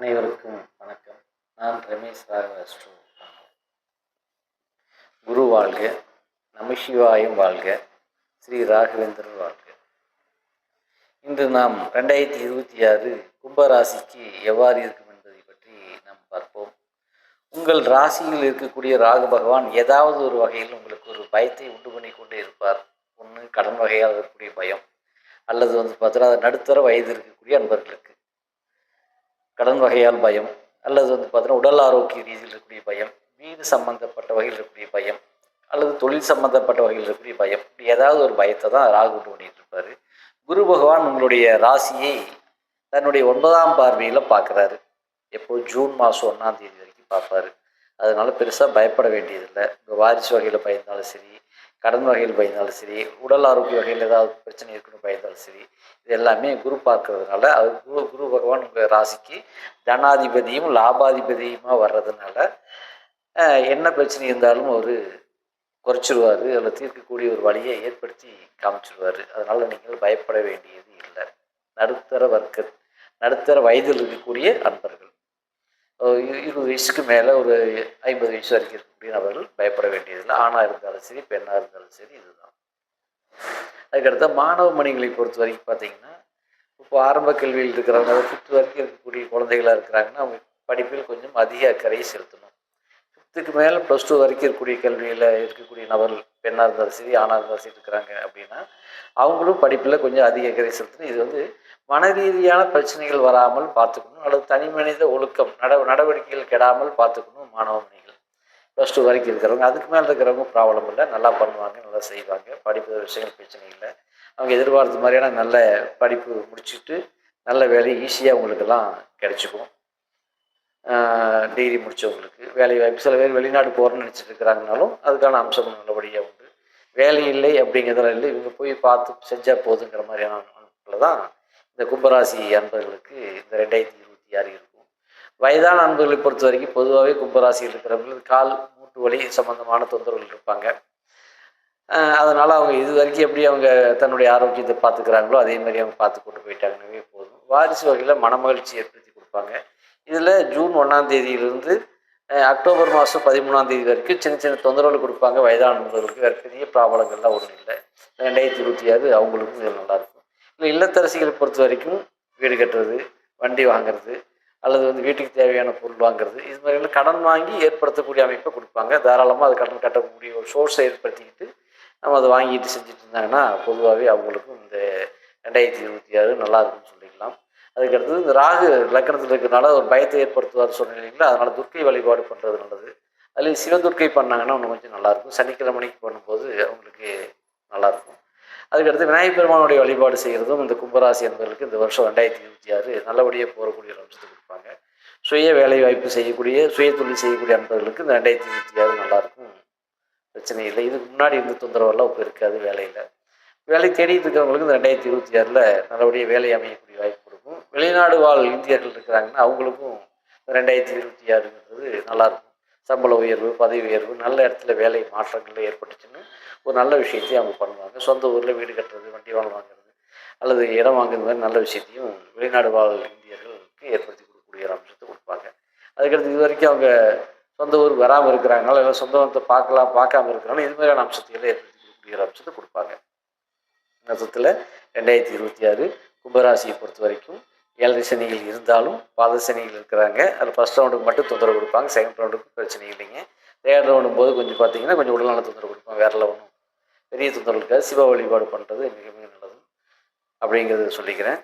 அனைவருக்கும் வணக்கம். நான் ரமேஷ் ராகவஸ்ரு குரு வாழ்க நமசிவாயும் வாழ்க ஸ்ரீ ராகவேந்தர் வாழ்க. இன்று நாம் ரெண்டாயிரத்தி இருபத்தி ஆறு கும்பராசிக்கு எவ்வாறு இருக்கும் என்பதை பற்றி நாம் பார்ப்போம். உங்கள் ராசியில் இருக்கக்கூடிய ராகு பகவான் ஏதாவது ஒரு வகையில் உங்களுக்கு ஒரு பயத்தை உண்டு பண்ணி கொண்டே இருப்பார். ஒன்று கடன் வகையாக இருக்கக்கூடிய பயம். அல்லது வந்து பார்த்தீங்கன்னா நடுத்தர வயது இருக்கக்கூடிய அன்பர்களுக்கு கடன் வகையால் பயம் அல்லது வந்து பார்த்தீங்கன்னா உடல் ஆரோக்கிய ரீதியில் இருக்கக்கூடிய பயம் வீடு சம்பந்தப்பட்ட வகையில் இருக்கக்கூடிய பயம் அல்லது தொழில் சம்பந்தப்பட்ட வகையில் இருக்கக்கூடிய பயம் இப்படி ஏதாவது ஒரு பயத்தை தான் ராகு உண்டு பண்ணிட்டு இருப்பார். குரு பகவான் உங்களுடைய ராசியை தன்னுடைய ஒன்பதாம் பார்வையில் பார்க்குறாரு எப்போ? ஜூன் மாதம் ஒன்றாம் தேதி வரைக்கும் பார்ப்பாரு. அதனால பெருசாக பயப்பட வேண்டியதில்லை. உங்கள் வாரிசு வகையில் பயந்தாலும் சரி கடன் வகையில் பயந்தாலும் சரி உடல் ஆரோக்கிய வகையில் ஏதாவது பிரச்சனை இருக்குன்னு பயந்தாலும் சரி இது எல்லாமே குரு பார்க்கறதுனால அது குரு குரு பகவான் உங்கள் ராசிக்கு தனாதிபதியும் லாபாதிபதியுமா வர்றதுனால என்ன பிரச்சனை இருந்தாலும் அவர் குறைச்சிருவார் அதில் தீர்க்கக்கூடிய ஒரு வழியை ஏற்படுத்தி காமிச்சிருவார். அதனால் நீங்கள் பயப்பட வேண்டியது இல்லை. நடுத்தர வர்க்க நடுத்தர வயதில் இருக்கக்கூடிய அன்பர்கள். இருபது வயசுக்கு மேலே ஒரு ஐம்பது வயசு வரைக்கும் இருக்கக்கூடிய நபர்கள் பயப்பட வேண்டியதில்லை. ஆணாக இருந்தாலும் சரி பெண்ணாக இருந்தாலும் சரி இதுதான். அதுக்கடுத்த மாணவ மணிகளை பொறுத்த வரைக்கும் பார்த்தீங்கன்னா இப்போ ஆரம்ப கல்வியில் இருக்கிறவங்க அதை ஃபிஃப்த் வரைக்கும் இருக்கக்கூடிய குழந்தைகளாக இருக்கிறாங்கன்னா அவங்க படிப்பில் கொஞ்சம் அதிக அக்கறையை செலுத்தணும். ஃபிஃப்த்துக்கு மேலே ப்ளஸ் டூ வரைக்கும் இருக்கக்கூடிய கல்வியில் இருக்கக்கூடிய நபர்கள் பெண்ணாக இருந்தாலும் சரி ஆணாக இருந்தாலும் சரி இருக்கிறாங்க அப்படின்னா அவங்களும் படிப்பில் கொஞ்சம் அதிக அக்கறை செலுத்தணும். இது வந்து மன ரீதியான பிரச்சனைகள் வராமல் பார்த்துக்கணும். அல்லது தனி மனித ஒழுக்கம் நட நடவடிக்கைகள் கெடாமல் பார்த்துக்கணும் மாணவ மணிகள். ப்ளஸ் டூ வரைக்கும் இருக்கிறவங்க அதுக்கு மேலே இருக்கிறவங்க ப்ராப்ளம் இல்லை. நல்லா பண்ணுவாங்க நல்லா செய்வாங்க. படிப்பு விஷயங்கள் பிரச்சனை இல்லை. அவங்க எதிர்பார்த்த மாதிரியான நல்ல படிப்பு முடிச்சுட்டு நல்ல வேலை ஈஸியாக அவங்களுக்கெல்லாம் கிடைச்சிக்கும். டிகிரி முடித்தவங்களுக்கு வேலை வாய்ப்பு. சில பேர் வெளிநாடு போகிறேன்னு நினச்சிட்டு இருக்கிறாங்கனாலும் அதுக்கான அம்சம் நல்லபடியாக உண்டு. வேலை இல்லை அப்படிங்கிறதுல இல்லை இவங்க போய் பார்த்து செஞ்சால் போதுங்கிற மாதிரியான தான் இந்த கும்பராசி அன்பர்களுக்கு இந்த ரெண்டாயிரத்தி இருபத்தி ஆறு இருக்கும். வயதான அன்பர்களை பொறுத்த வரைக்கும் பொதுவாகவே கும்பராசியில் இருக்கிறவங்களுக்கு கால் மூட்டு வலி சம்பந்தமான தொந்தரவுகள் இருப்பாங்க. அதனால் அவங்க இது வரைக்கும் எப்படி அவங்க தன்னுடைய ஆரோக்கியத்தை பார்த்துக்கிறாங்களோ அதே மாதிரி அவங்க பார்த்து கொண்டு போயிட்டாங்கன்னே போதும். வாரிசு வகையில் மனமகிழ்ச்சி ஏற்படுத்தி கொடுப்பாங்க. இதில் ஜூன் ஒன்றாம் தேதியிலிருந்து அக்டோபர் மாதம் பதிமூணாம் தேதி வரைக்கும் சின்ன சின்ன தொந்தரவுகள் கொடுப்பாங்க. வயதானவர்களுக்கு வேறு பெரிய ப்ராப்ளங்கள்லாம் ஒன்றும் இல்லை. ரெண்டாயிரத்தி இருபத்தி ஆறு அவங்களுக்கும் இது நல்லாயிருக்கும் இல்லத்தரசிகளை பொறுத்த வரைக்கும் வீடு கட்டுறது வண்டி வாங்குறது அல்லது வந்து வீட்டுக்கு தேவையான பொருள் வாங்குறது இது மாதிரிலாம் கடன் வாங்கி ஏற்படுத்தக்கூடிய அமைப்பை கொடுப்பாங்க. தாராளமாக அது கடன் கட்டக்கூடிய ஒரு சோர்ஸை ஏற்படுத்திக்கிட்டு நம்ம அதை வாங்கிட்டு செஞ்சுட்டு இருந்தாங்கன்னா பொதுவாகவே அவங்களுக்கும் இந்த ரெண்டாயிரத்தி இருபத்தி ஆறு நல்லா இருக்கும்னு சொல்லிக்கலாம். அதுக்கடுத்தது இந்த ராகு லக்கணத்தில் இருக்கிறனால ஒரு பயத்தை ஏற்படுத்துவார் சொன்னீங்களா அதனால் துர்க்கை வழிபாடு பண்ணுறது நல்லது. அதுலேயும் சிவதுர்க்கை பண்ணாங்கன்னா இன்னும் கொஞ்சம் நல்லாயிருக்கும் சனிக்கிழமைக்கு பண்ணும்போது அவங்களுக்கு நல்லாயிருக்கும் அதுக்கடுத்து விநாயகர் பெருமானுடைய வழிபாடு செய்கிறதும் இந்த கும்பராசி என்பவர்களுக்கு இந்த வருஷம் ரெண்டாயிரத்தி இருபத்தி ஆறு நல்லபடியாக போகக்கூடிய ஒரு அம்சத்தை கொடுப்பாங்க. சுய வேலை வாய்ப்பு செய்யக்கூடிய சுய தொழில் செய்யக்கூடிய அன்பர்களுக்கு இந்த ரெண்டாயிரத்தி இருபத்தி ஆறு நல்லாயிருக்கும். பிரச்சனை இல்லை. இதுக்கு முன்னாடி இருந்த தொந்தரவெல்லாம் இப்போ இருக்காது வேலையில். வேலை தேடிட்டு இருக்கிறவங்களுக்கு இந்த ரெண்டாயிரத்தி இருபத்தி ஆறில் நல்லபடியாக வேலை அமையக்கூடிய வாய்ப்பு கொடுக்கும். வெளிநாடு வாழ் இந்தியர்கள் இருக்கிறாங்கன்னா அவங்களுக்கும் ரெண்டாயிரத்தி இருபத்தி ஆறுங்கிறது நல்லாயிருக்கும். சம்பள உயர்வு பதவி உயர்வு நல்ல இடத்துல வேலை மாற்றங்கள் ஏற்பட்டுச்சுன்னு ஒரு நல்ல விஷயத்தையும் அவங்க பண்ணுவாங்க. சொந்த ஊரில் வீடு கட்டுறது வண்டி வாங்க வாங்குறது அல்லது இடம் வாங்குறது மாதிரி நல்ல விஷயத்தையும் வெளிநாடு வாழ் இந்தியர்களுக்கு ஏற்படுத்தி கொடுக்கக்கூடிய ஒரு அம்சத்தை கொடுப்பாங்க. அதுக்கடுத்து இது வரைக்கும் அவங்க சொந்த ஊர் வராமல் இருக்கிறாங்களோ இல்லை சொந்த பார்க்கலாம் பார்க்காம இருக்கிறாங்களோ இது மாதிரியான அம்சத்தையெல்லாம் ஏற்படுத்தி கொடுக்கக்கூடிய ஒரு அம்சத்தை கொடுப்பாங்க. மொத்தத்தில் ரெண்டாயிரத்தி இருபத்தி ஆறு கும்பராசியை பொறுத்த வரைக்கும் ஏழரை சனிகள் இருந்தாலும் பாத சனிகள் இருக்கிறாங்க. அது ஃபஸ்ட் ரவுண்டுக்கு மட்டும் தொந்தரவு கொடுப்பாங்க. செகண்ட் ரவுண்டுக்கு பிரச்சனை இல்லைங்க. தேர்ட் ரவுண்டும் போது கொஞ்சம் பார்த்தீங்கன்னா கொஞ்சம் உடலான தொந்தரவு கொடுப்பாங்க. வேறல ஒன்றும் பெரிய தொந்தரவு இருக்காது. சிவ வழிபாடு பண்ணுறது மிக மிக நல்லது. அப்படிங்கிறத சொல்லிக்கிறேன்.